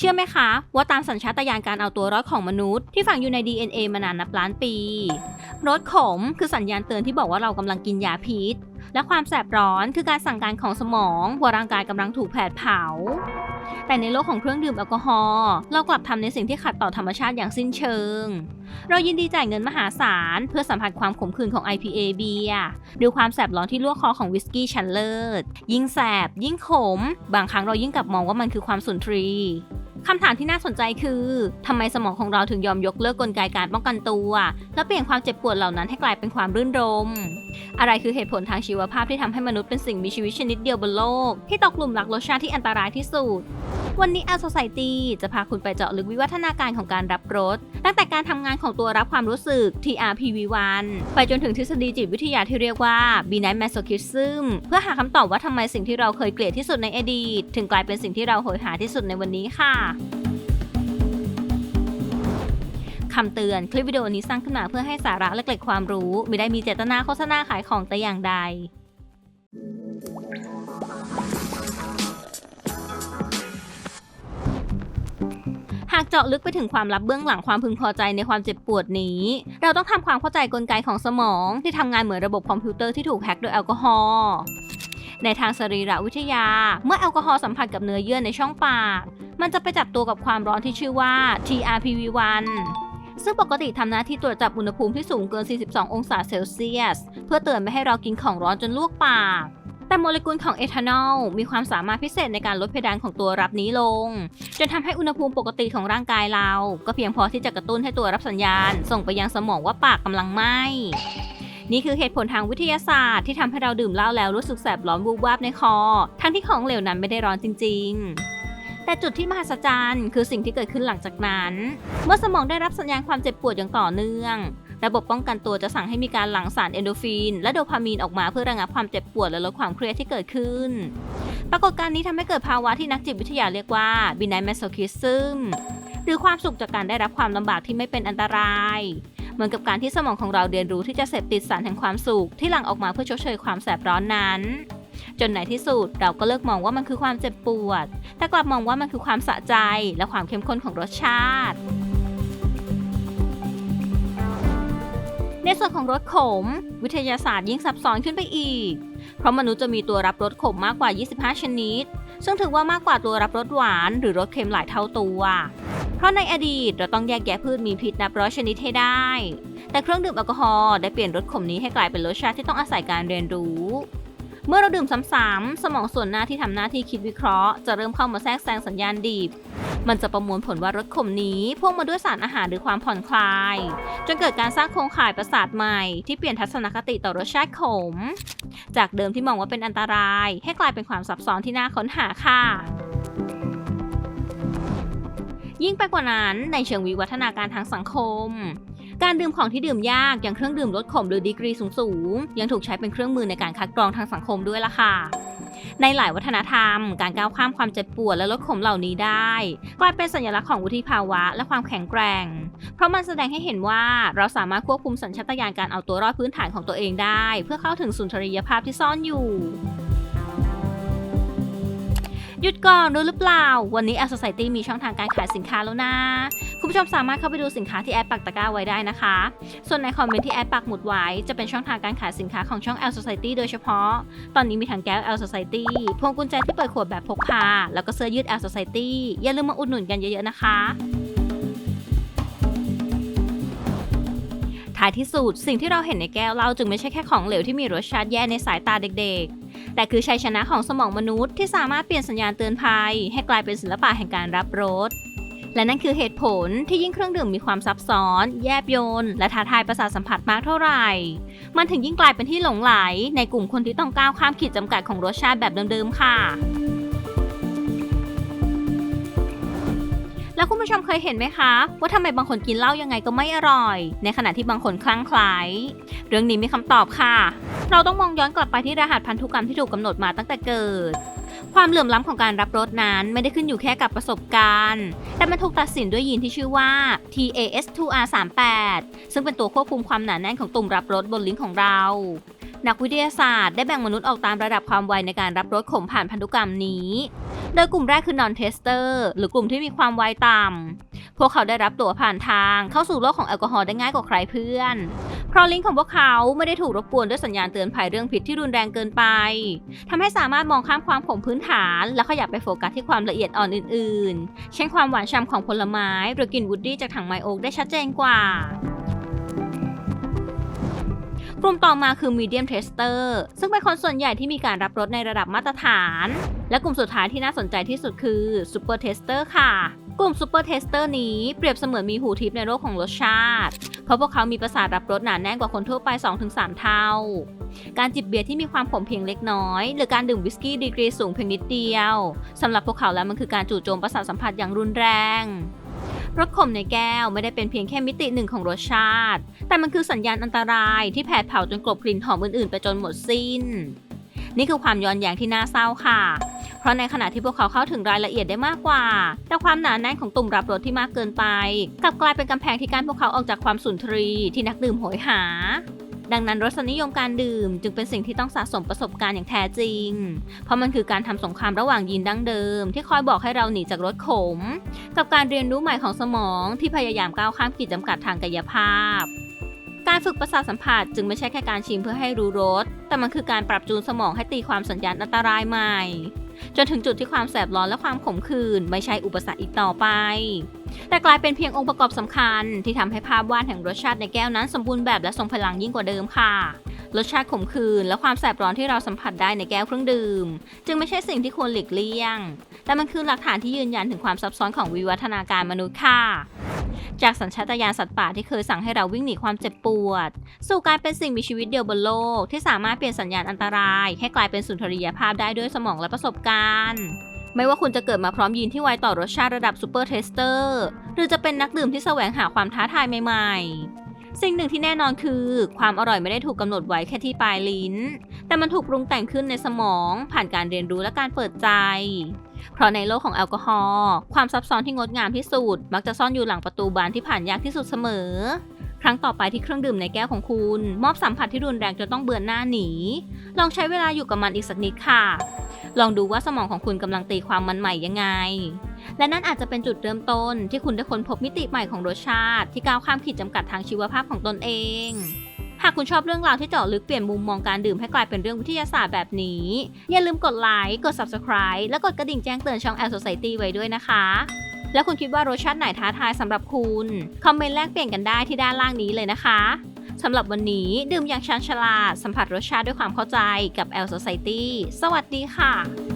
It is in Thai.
เชื่อไหมคะ ว่าตามสัญชาตญาณการเอาตัวรอดของมนุษย์ที่ฝังอยู่ใน DNA มานานนับล้านปีรสขมคือสัญญาณเตือนที่บอกว่าเรากำลังกินยาพิษ และความแสบร้อนคือการสั่งการของสมองว่าร่างกายกำลังถูกแผดเผา แต่ในโลกของเครื่องดื่มแอลกอฮอล์เรากลับทำในสิ่งที่ขัดต่อธรรมชาติอย่างสิ้นเชิง เรายินดีจ่ายเงินมหาศาลเพื่อสัมผัสความขมขื่นของ IPA เบียร์หรือความแสบร้อนที่ลวกคอของวิสกี้ชั้นเลิศยิ่งแสบยิ่งขม บางครั้งเรายิ่งกลับมองว่ามันคือความสุนทรี คำถามที่น่าสนใจคือทำไมสมองของเราถึงยอมยกเลิกกลไกการป้องกันตัว และเปลี่ยนความเจ็บปวดเหล่านั้นให้กลายเป็นความรื่นรม อะไรคือเหตุผลทางชีวภาพที่ทำให้มนุษย์เป็นสิ่งมีชีวิตชนิดเดียวบนโลก ที่ตกหลุมรักรสชาติที่อันตรายที่สุด วันนี้ Al Society จะพาคุณไปเจาะลึกวิวัฒนาการของการรับรส ตั้งแต่การทำงานของตัวรับความรู้สึก TRPV1 ไปจนถึงทฤษฎีจิตวิทยาที่เรียกว่า Benign Masochism เพื่อหาคำตอบว่าทำไมสิ่งที่เราเคยเกลียดที่สุดในอดีต ถึงกลายเป็นสิ่งที่เราโหยหาที่สุดในวันนี้ค่ะคำเตือนคลิปวิดีโอนี้สร้างขึ้นมาเพื่อให้สาระและเกร็ดความรู้ ไม่ได้มีเจตนาโฆษณาขายของแต่อย่างใดากเจาะลึกไปถึงความลับเบื้องหลังความพึงพอใจในความเจ็บปวดนี้ เราต้องทำความเข้าใจกลไกของสมอง ที่ทำงานเหมือนระบบคอมพิวเตอร์ที่ถูกแฮ็กโดยแอลกอฮอล์ในทางสรีรวิทยา เมื่อแอลกอฮอล์สัมผัสกับเนื้อเยื่อในช่องปาก มันจะไปจับตัวกับความร้อนที่ชื่อว่า TRPV1 ซึ่งปกติทำหน้าที่ตรวจจับอุณหภูมิที่สูงเกิน 42 องศาเซลเซียส เพื่อเตือนไม่ให้เรากินของร้อนจนลวกปาก แต่โมเลกุลของเอทานอลมีความสามารถพิเศษในการลดเพดานของตัวรับนี้ลง จนทำให้อุณหภูมิปกติของร่างกายเรา ก็เพียงพอที่จะกระตุ้นให้ตัวรับสัญญาณ ส่งไปยังสมองว่าปากกำลังไหม้นี่คือเหตุผลทางวิทยาศาสตร์ที่ทำให้เราดื่มเหล้าแล้วรู้สึกแสบร้อนวูบวาบในคอ ทั้งที่ของเหลวนั้นไม่ได้ร้อนจริง ๆ แต่จุดที่มหัศจรรย์คือสิ่งที่เกิดขึ้นหลังจากนั้น เมื่อสมองได้รับสัญญาณความเจ็บปวดอย่างต่อเนื่อง ระบบป้องกันตัวจะสั่งให้มีการหลั่งสารเอนโดฟิน และโดพามีนออกมาเพื่อระงับความเจ็บปวดและลดความเครียดที่เกิดขึ้น ปรากฏการณ์นี้ทำให้เกิดภาวะที่นักจิตวิทยาเรียกว่า benign masochism หรือความสุขจากการได้รับความลำบากที่ไม่เป็นอันตรายเหมือนกับการที่สมองของเราเรียนรู้ที่จะเสพติดสารแห่งความสุขที่หลั่งออกมาเพื่อชดเชยความแสบร้อนนั้น จนในที่สุดเราก็เลิกมองว่ามันคือความเจ็บปวด แต่กลับมองว่ามันคือความสะใจและความเข้มข้นของรสชาติ ในส่วนของรสขม วิทยาศาสตร์ยิ่งซับซ้อนขึ้นไปอีก เพราะมนุษย์จะมีตัวรับรสขมมากกว่า 25 ชนิด ซึ่งถือว่ามากกว่าตัวรับรสหวานหรือรสเค็มหลายเท่าตัว เพราะในอดีตเราต้องแยกแยะพืชมีพิษนับร้อยชนิดให้ได้ แต่เครื่องดื่มแอลกอฮอล์ได้เปลี่ยนรสขมนี้ให้กลายเป็นรสชาติที่ต้องอาศัยการเรียนรู้ เมื่อเราดื่มซ้ำๆสมองส่วนหน้าที่ทำหน้าที่คิดวิเคราะห์ จะเริ่มเข้ามาแทรกแซงสัญญาณดิบมันจะประมวลผลว่ารสขมนี้พ่วงมาด้วยสารอาหารหรือความผ่อนคลาย จนเกิดการสร้างโครงข่ายประสาทใหม่ที่เปลี่ยนทัศนคติต่อรสชาติขม จากเดิมที่มองว่าเป็นอันตราย ให้กลายเป็นความซับซ้อนที่น่าค้นหาค่ะยิ่งไปกว่านั้นในเชิงวิวัฒนาการทางสังคม การดื่มของที่ดื่มยากอย่างเครื่องดื่มลดขมหรือดีกรีสูงๆยังถูกใช้เป็นเครื่องมือในการคัดกรองทางสังคมด้วยล่ะค่ะในหลายวัฒนธรรม การก้าวข้ามความเจ็บปวดและลดขมเหล่านี้ได้ กลายเป็นสัญลักษณ์ของวุฒิภาวะและความแข็งแกร่ง เพราะมันแสดงให้เห็นว่าเราสามารถควบคุมสัญชาตญาณการเอาตัวรอดพื้นฐานของตัวเองได้ เพื่อเข้าถึงสุนทรียภาพที่ซ่อนอยู่หยุดก่อนรู้หรือเปล่า วันนี้ Al Society มีช่องทางการขายสินค้าแล้วนะ คุณผู้ชมสามารถเข้าไปดูสินค้าที่แอดปักตะกร้าไว้ได้นะคะ ส่วนในคอมเมนต์ที่แอดปักหมุดไว้จะเป็นช่องทางการขายสินค้าของช่อง L Society โดยเฉพาะ ตอนนี้มีทั้งแก้ว L Society พวงกุญแจที่เปิดขวดแบบพกพา แล้วก็เสื้อยืด L Society อย่าลืมมาอุดหนุนกันเยอะๆนะคะท้ายที่สุดสิ่งที่เราเห็นในแก้วเราจึงไม่ใช่แค่ของเหลวที่มีรสชาติแย่ในสายตาเด็กๆ แต่คือชัยชนะของสมองมนุษย์ที่สามารถเปลี่ยนสัญญาณเตือนภัย ให้กลายเป็นศิลปะแห่งการรับรส และนั่นคือเหตุผลที่ยิ่งเครื่องดื่มมีความซับซ้อน แยบยลและท้าทายประสาทสัมผัสมากเท่าไหร่ มันถึงยิ่งกลายเป็นที่หลงไหล ในกลุ่มคนที่ต้องก้าวข้ามขีดจำกัดของรสชาติแบบเดิมๆค่ะแล้วคุณผู้ชมเคยเห็นไหมคะ ว่าทำไมบางคนกินเหล้ายังไงก็ไม่อร่อย ในขณะที่บางคนคลั่งไคล้เรื่องนี้มีคำตอบค่ะ เราต้องมองย้อนกลับไปที่รหัสพันธุกรรมที่ถูกกำหนดมาตั้งแต่เกิด ความเหลื่อมล้ำของการรับรสนั้นไม่ได้ขึ้นอยู่แค่กับประสบการณ์ แต่มันถูกตัดสินด้วยยีนที่ชื่อว่า TAS2R38 ซึ่งเป็นตัวควบคุมความหนาแน่นของตุ่มรับรสบนลิ้นของเรา นักวิทยาศาสตร์ได้แบ่งมนุษย์ออกตามระดับความไวในการรับรสขมผ่านพันธุกรรมนี้ โดยกลุ่มแรกคือ non tester หรือกลุ่มที่มีความไวต่ำ พวกเขาได้รับตั๋วผ่านทางเข้าสู่โลกของแอลกอฮอล์ได้ง่ายกว่าใครเพื่อน เพราะลิงก์ของพวกเขาไม่ได้ถูกรบกวนด้วยสัญญาณเตือนภัยเรื่องพิษที่รุนแรงเกินไปทำให้สามารถมองข้ามความขมพื้นฐาน และขยับไปโฟกัสที่ความละเอียดอ่อนอื่น ๆ เช่นความหวานฉ่ำของผลไม้หรือกลิ่นวูดดี้จากถังไมโอ๊กได้ชัดเจนกว่า กลุ่มต่อมาคือ medium tester ซึ่งเป็นคนส่วนใหญ่ที่มีการรับรสในระดับมาตรฐาน และกลุ่มสุดท้ายที่น่าสนใจที่สุดคือ super tester ค่ะ กลุ่ม super tester นี้เปรียบเสมือนมีหูทิพย์ในโลกของรสชาติ เพราะพวกเขามีประสาทรับรสหนาแน่นกว่าคนทั่วไป 2-3 เท่า การจิบเบียร์ที่มีความขมเพียงเล็กน้อย หรือการดื่มวิสกี้ดีกรีสูงเพียงนิดเดียวสำหรับพวกเขาแล้วมันคือการจู่โจมประสาทสัมผัสอย่างรุนแรง รสขมในแก้วไม่ได้เป็นเพียงแค่มิติหนึ่งของรสชาติ แต่มันคือสัญญาณอันตรายที่แผดเผาจนกลบกลิ่นหอมอื่นๆ ไปจนหมดสิ้น นี่คือความย้อนแย้งที่น่าเศร้าค่ะ เพราะในขณะที่พวกเขาเข้าถึงรายละเอียดได้มากกว่า แต่ความหนาแน่นของตุ่มรับรสที่มากเกินไป กลับกลายเป็นกำแพงที่กั้นพวกเขาออกจากความสุนทรีที่นักดื่มโหยหา ดังนั้นรสนิยมการดื่ม จึงเป็นสิ่งที่ต้องสะสมประสบการณ์อย่างแท้จริง เพราะมันคือการทำสงครามระหว่างยีนดั้งเดิม ที่คอยบอกให้เราหนีจากรสขม กับการเรียนรู้ใหม่ของสมองที่พยายามก้าวข้ามขีดจำกัดทางกายภาพ การฝึกประสาทสัมผัสจึงไม่ใช่แค่การชิมเพื่อให้รู้รส แต่มันคือการปรับจูนสมองให้ตีความสัญญาณอันตรายใหม่ จนถึงจุดที่ความแสบร้อนและความขมขื่นไม่ใช่อุปสรรคอีกต่อไป แต่กลายเป็นเพียงองค์ประกอบสำคัญ ที่ทำให้ภาพวาดแห่งรสชาติในแก้วนั้นสมบูรณ์แบบและทรงพลังยิ่งกว่าเดิมค่ะ รสชาติขมขื่นและความแสบร้อนที่เราสัมผัสได้ในแก้วเครื่องดื่ม จึงไม่ใช่สิ่งที่ควรหลีกเลี่ยง แต่มันคือหลักฐานที่ยืนยันถึงความซับซ้อนของวิวัฒนาการมนุษย์ค่ะจากสัญชาตญาณสัตว์ป่าที่เคยสั่งให้เราวิ่งหนีความเจ็บปวด สู่การเป็นสิ่งมีชีวิตเดียวบนโลก ที่สามารถเปลี่ยนสัญญาณอันตราย ให้กลายเป็นสุนทรียภาพได้ด้วยสมองและประสบการณ์ ไม่ว่าคุณจะเกิดมาพร้อมยีนที่ไวต่อรสชาติระดับซูเปอร์เทสเตอร์หรือจะเป็นนักดื่มที่แสวงหาความท้าทายใหม่ๆ สิ่งหนึ่งที่แน่นอนคือ ความอร่อยไม่ได้ถูกกำหนดไว้แค่ที่ปลายลิ้น แต่มันถูกปรุงแต่งขึ้นในสมอง ผ่านการเรียนรู้และการเปิดใจ เพราะในโลกของแอลกอฮอล์ความซับซ้อนที่งดงามที่สุด มักจะซ่อนอยู่หลังประตูบานที่ผ่านยากที่สุดเสมอครั้งต่อไปที่เครื่องดื่มในแก้วของคุณ มอบสัมผัสที่รุนแรงจนต้องเบือนหน้าหนี ลองใช้เวลาอยู่กับมันอีกสักนิดค่ะ ลองดูว่าสมองของคุณกำลังตีความมันใหม่ยังไง และนั่นอาจจะเป็นจุดเริ่มต้นที่คุณได้ค้นพบมิติใหม่ของรสชาติ ที่ก้าวข้ามขีดจำกัดทางชีวภาพของตนเอง หากคุณชอบเรื่องราวที่เจาะลึกเปลี่ยนมุมมองการดื่มให้กลายเป็นเรื่องวิทยาศาสตร์แบบนี้ อย่าลืมกดไลค์ กด subscribe และกดกระดิ่งแจ้งเตือนช่อง L Society ไว้ด้วยนะคะ แล้วคุณคิดว่ารสชาติไหนท้าทายสำหรับคุณ คอมเมนต์แลกเปลี่ยนกันได้ที่ด้านล่างนี้เลยนะคะ สำหรับวันนี้ดื่มอย่างชาญฉลาดสัมผัสรสชาติด้วยความเข้าใจกับ L Society สวัสดีค่ะ